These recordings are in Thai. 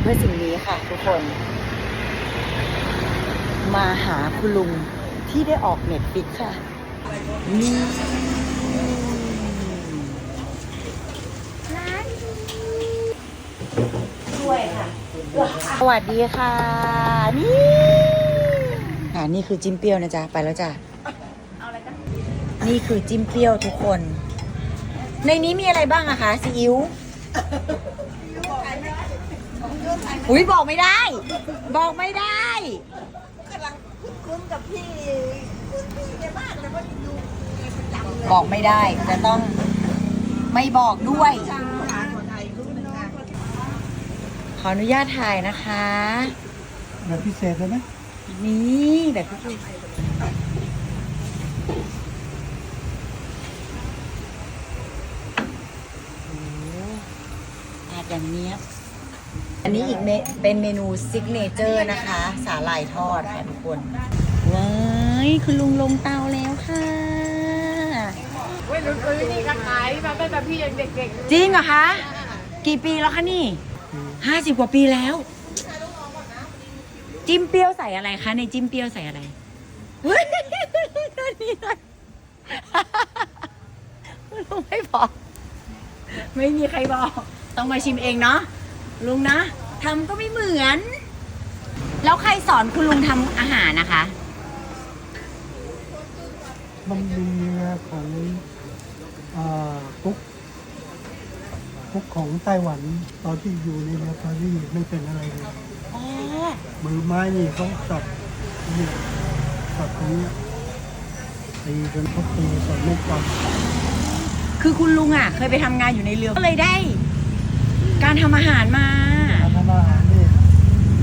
เพื่อสิ่งนี้ค่ะทุกคน มาหาคุณลุงที่ได้ออกเน็ตฟิกค่ะนี่ช่วยค่ะ สวัสดีค่ะ นี่อ่านี่คือจิ้มเปรี้ยวนะจ๊ะ ไปแล้วจ้ะนี่คือจิ้มเปรี้ยวทุกคน ในนี้มีอะไรบ้างอะคะซีอิ๊ว อุ้ยบอกไม่ได้ บอกไม่ได้กำลังคุ้นกับพี่คุ้นพี่แกมากเลยว่าดูแกประจำเลยบอกไม่ได้จะต้องไม่บอกด้วยทางภาษาคนไทยรู้นึงนะขออนุญาตถ่ายนะคะแบบพิเศษเลยไหมนี่แบบพี่โอ้โหอาดอย่างเนี้ยบ อันนี้อีกเมเป็นเมนูซิกเนเจอร์นะคะ สาหร่ายทอดค่ะทุกคนว้ายคุณลุงลงเตาแล้วค่ะเว้ยรุ่นเอ้ยนี่ก็ขายมาตั้งแต่พี่ยังเด็กจริงเหรอคะกี่ปีแล้วคะนี่ห้าสิบกว่าปีแล้ว จิ้มเปรี้ยวใส่อะไรคะในจิ้มเปรี้ยวใส่อะไรเฮ้ยนี่หน่อยลุงไม่บอก ไม่มีใครบอก ต้องมาชิมเองเนาะ ลุงนะทำก็ไม่เหมือน แล้วใครสอนคุณลุงทำอาหารนะคะมันมีเรือของอ่ากุ๊กกุ๊กของไต้หวันตอนที่อยู่ในเรือปารีสไม่เป็นอะไรเลย อ๋อ มือไม้นี่เขาสับเนี่ยสับตรงเนี้ยตีจนเขาตีสอนไม่จคือคุณลุงอะ เคยไปทำงานอยู่ในเรือก็เลยได้ การทำอาหารมาำการทำอาหารนี่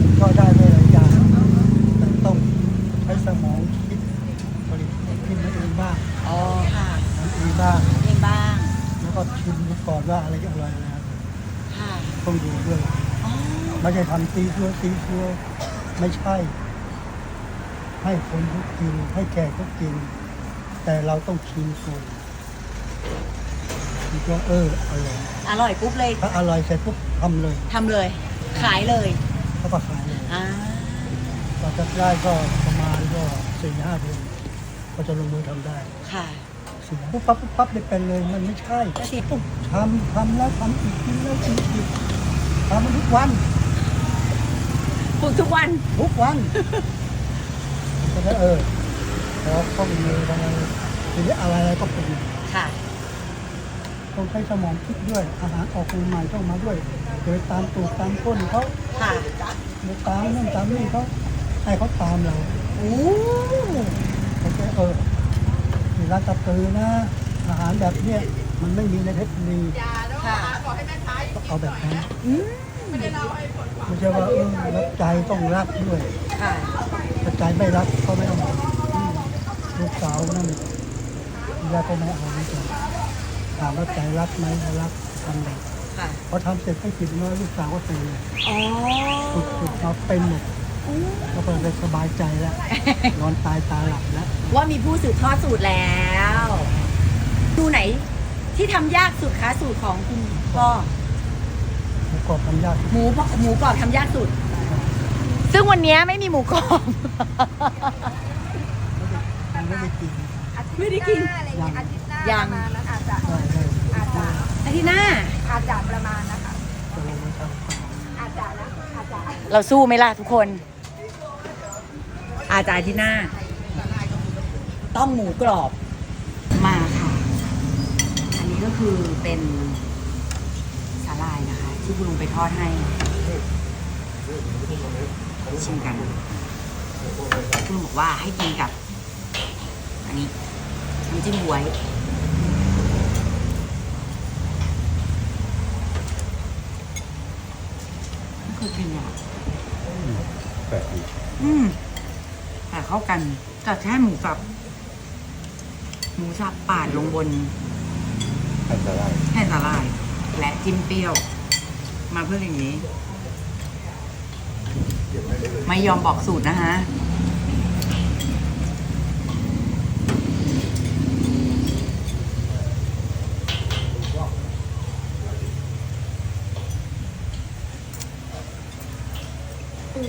มันก็ได้ไม่หลายอย่างแต่ต้องใช้สมองคิดผลิตขึ้นมาเองบ้างอ๋อค่ะทำเองบ้าง เองบ้าง แล้วก็ชิมดูก่อนว่าอะไรจะอร่อยนะครับค่ะ ต้องดูด้วย อ๋อ ไม่ใช่ทำตีชัวตีชัวไม่ใช่ ให้คนเขากิน ให้แขกเขากิน แต่เราต้องชิมก่อน คิดว่าเอออร่อยอร่อยปุ๊บเลยถ้าอร่อยเสร็จปุ๊บทำเลยทำเลย ขายเลยเขาก็ขายเลยอ่าตอนจะได้ก็ประมาณก็สี่ห้าเดือนก็จะลงมือทำได้ค่ะสิ่งปุ๊บปั๊บปุ๊บปั๊บได้เป็นเลยมันไม่ใช่แล้วสิต้องทำทำแล้วทำอีกกินแล้วกินอีกทำมันทุกวันฝึกทุกวันทุกวันก็ได้เออพอเข้ามือทำไมทีนี้อะไรอะไรก็เป็นค่ะ ต้องใช้สมองคิดด้วย อาหารออกใหม่ๆต้องมาด้วยโดยตามตูดตามก้นเขาค่ะโดยตามนู่นตามนี่เขาให้เขาตามเราโอ้เขาจะเออมีร้านตะตือนะ อาหารแบบเนี้ยมันไม่มีในเพชรบุรีค่ะต้องเอาแบบนั้นอืมไม่ใช่ว่าเออรับใจต้องรักด้วยค่ะถ้าใจไม่รักก็ไม่เอาอืมลูกสาวนั่นยาก็ไม่เอาเหมือนกัน ถามว่าใจรักไหมรักทำเลยค่ะพอทำเสร็จไม่กี่น้อยลูกสาวก็เป็นเลยอ๋อฝึกฝึกมาเป็นหมดก็เปิดไปสบายใจแล้วนอนตายตาหลับแล้วว่ามีผู้สืบทอดสูตรแล้วดูไหน ที่ทำยากสุดคะสูตรของคุณพ่อหมูกรอบทำยากหมูหมูกรอบทำยากสุด ซึ่งวันนี้ไม่มีหมูกรอบมันไม่ได้กินไม่ได้กินอะไรอย่างเงี้ยอาทิตย์หน้ายังประมาณนั้นอาจจะ เราสู้ไหมล่ะทุกคน อาจารย์ที่หน้า ต้องหมูกรอบมาค่ะ อันนี้ก็คือเป็นสาลายนะคะ ที่คุณลุงไปทอดให้ชิมกันคุณลุงบอกว่าให้กินกับ อันนี้น้ำจิ้มบวยไม่เคยกินอะ แปลกดีอืมแต่เข้ากันกับแค่หมูสับ หมูสับปาดลงบนแปลกได้แผ่นสาลาย และจิ้มเปรี้ยว มาเพื่ออย่างนี้ ไม่ยอมบอกสูตรนะฮะ กิ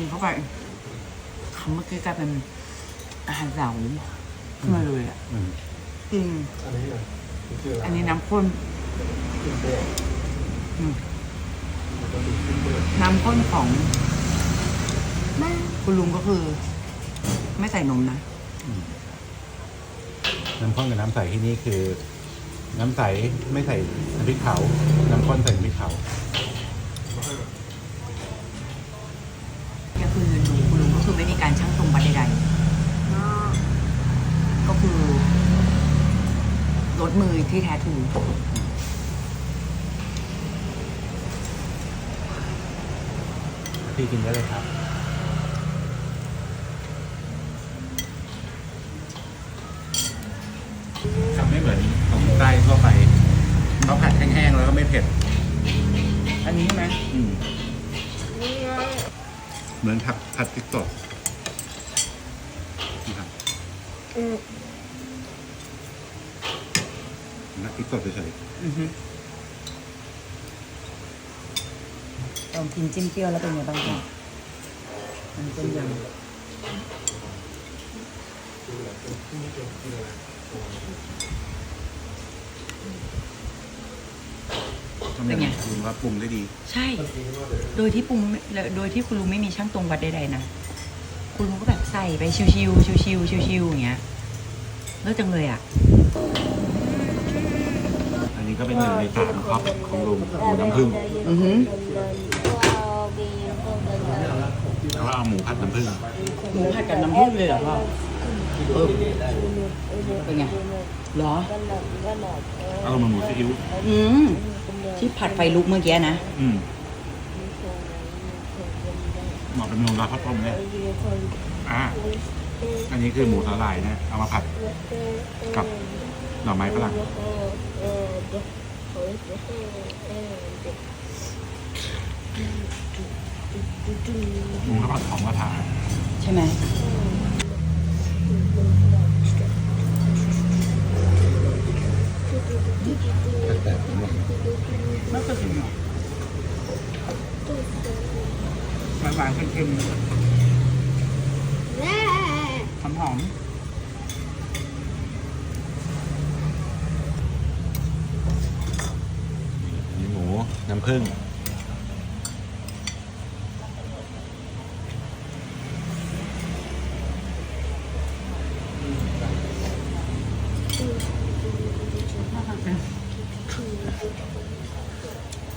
นเข้าไปคำเมื่อกี้กลายเป็นอาหารเหลาขึ้นมาเลยอะอืมจริงอันนี้น้ำข้นอืมน้ำข้นของคุณลุงก็คือ ไม่ใส่นมนะ น้ำข้นกับน้ำใสที่นี่คือ น้ำใสไม่ใส่น้ำพริกเผา น้ำข้นใส่น้ำพริกเผาก็คือลุงคุณลุงก็คือไม่มีการชั่งตรงวัดใดๆก็คือลดมือที่แท้ทรูพี่กินได้เลยครับ ทำไม่ เหมือนของใต้ทั่วไปเขาผัดแห้งๆแล้วก็ไม่เผ็ด อันนี้ใช่ไหมอืมเหมือนผัดผัดพริกสดนี่ครับนักพริกสดเฉยอือฮึลองกินจิ้มเปรี้ยวแล้วเป็นไงบ้างคะมันเป็นยังๆ ทำอย่างคุณว่าปรุงได้ดี ใช่ โดยที่ปรุงไม่โดยที่คุณลุงไม่มีช่างตรงวัดใดๆนะ คุณลุงก็แบบใส่ไปชิวๆชิวๆชิวๆอย่างเงี้ยเลิศจังเลยอะ อันนี้ก็เป็นหนึ่งในสามครอบของลุงหมูน้ำผึ้งอือฮึแล้วก็เอาหมูผัดน้ำผึ้งหมูผัดกับน้ำผึ้งเลยเหรอพ่อ เออเป็นไงเหรอ เอามาหมูซีอิ๊วอืมที่ผัดไฟลุกเมื่อกี้นะอืมเหมาะเป็นเมนูราดข้าวต้มเนี่ยอ่าอันนี้คือหมูสาหร่ายนะ เอามาผัด กับหน่อไม้ฝรั่งหมูข้าวผัดของกระทะใช่ไหม แต่ผมบอก ไม่เคยกินหรอหวานหวานๆ เค็มๆหอมหอมนี่หมู น้ำผึ้ง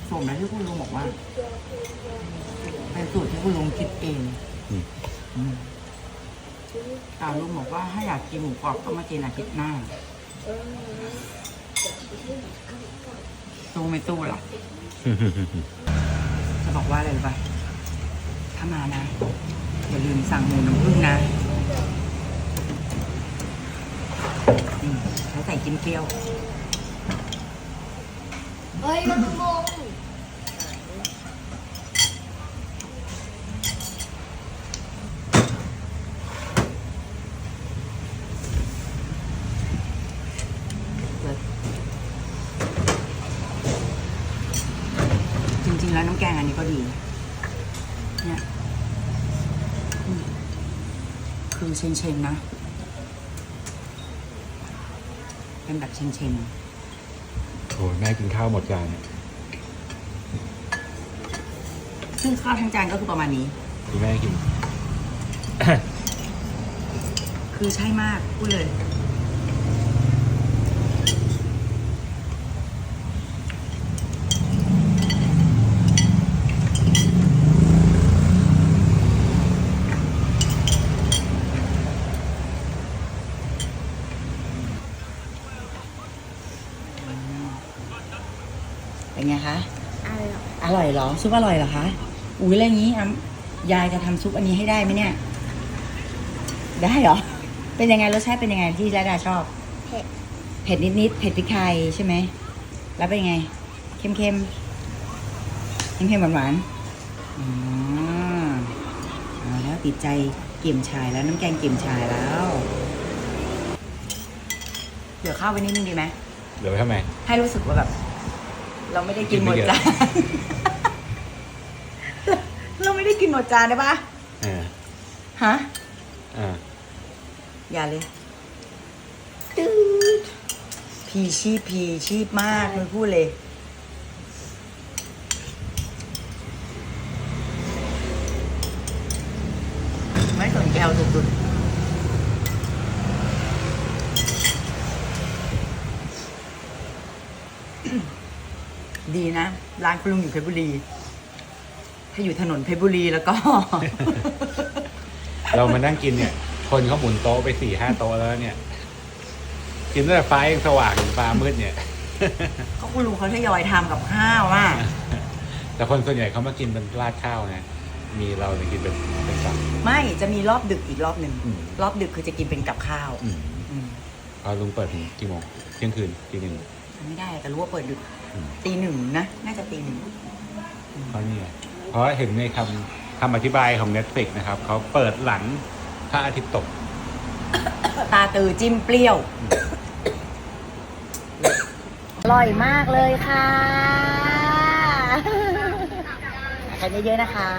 สมแล้วที่คุณลุงบอกว่า เป็นสูตรที่คุณลุงคิดเอง อืมอืมแต่ลุงบอกว่าถ้าอยากกินหมูกรอบก็มากินอาทิตย์หน้าตู้ไม่ตู้หรอจะบอกว่าอะไรรู้ป่ะถ้ามานะ อย่าลืมสั่งหมูน้ำผึ้งนะอืมแล้วใส่กินเปรี้ยว เฮ้ยมันมง จริงๆ แล้วน้ำแกงอันนี้ก็ดี เนี่ยอืมคือเชนเชนๆนะ เป็นแบบเชนเชนโอ้ยแม่กินข้าวหมดจานเนี่ยๆซึ่งข้าวทั้งจานก็คือประมาณนี้ คุณแม่กิน คือใช่มากพูดเลย เป็นไงคะ อ ร่อยเหรอ ซุปอร่อยเหรอคะ อุ้ยอะไรอย่างนี้อะยายจะทำซุปอันนี้ให้ได้ไหมเนี่ย ได้เหรอ เป็นยังไงรสชาติเป็นยังไงที่ระดาชอบ เผ็ด เผ็ดนิดๆ เผ็ดพริกไทยใช่ไหม แล้วเป็นยังไง เค็มๆ เค็มๆหวานๆอ๋อเอาแล้วติดใจเกี่ยมชายแล้วน้ำแกงเกี่ยมชายแล้วเดี๋ยวข้าวไว้นิดนึงดีไหมเดี๋ยวไปทำไม ให้รู้สึกว่าแบบ เราไม่ได้กินหมดกินไม่เยอะจานเราไม่ได้กินหมดจานได้ปะเออฮะอ่าอย่าเลยตืดพีชีพพีชีพมากเลยพูดเลย ไม่สนแก้วสุดๆ ดีนะ ร้านคุณลุงอยู่เพชรบุรี ถ้าอยู่ถนนเพชรบุรีแล้วก็ เรามานั่งกินเนี่ย คนเขาหมุนโต๊ะไปสี่ห้าโต๊ะแล้วเนี่ย กินตั้งแต่ฟ้ายังสว่างถึงฟ้ามืดเนี่ย ก็คุณลุงเขาทยอยทำกับข้าวอะแต่คนส่วนใหญ่เขามากินเป็นราดข้าวนะมีเราจะกินเป็นเป็นสับ ไม่จะมีรอบดึกอีกรอบหนึ่งอืม รอบดึกคือจะกินเป็นกับข้าวอืมอืมพอลุงเปิดถึงกี่โมงเที่ยงคืนตีหนึ่ง ไม่ได้แต่รู้ว่าเปิดดึกอืมตีหนึ่งนะน่าจะตีหนึ่งเพราะนี่ไงเพราะเห็นในคำคำอธิบายของ Netflix นะครับ เขาเปิดหลังพระอาทิตย์ตก ตาตือจิ้มเปรี้ยว อร่อยมากเลยค่ะใครเยอะๆนะคะ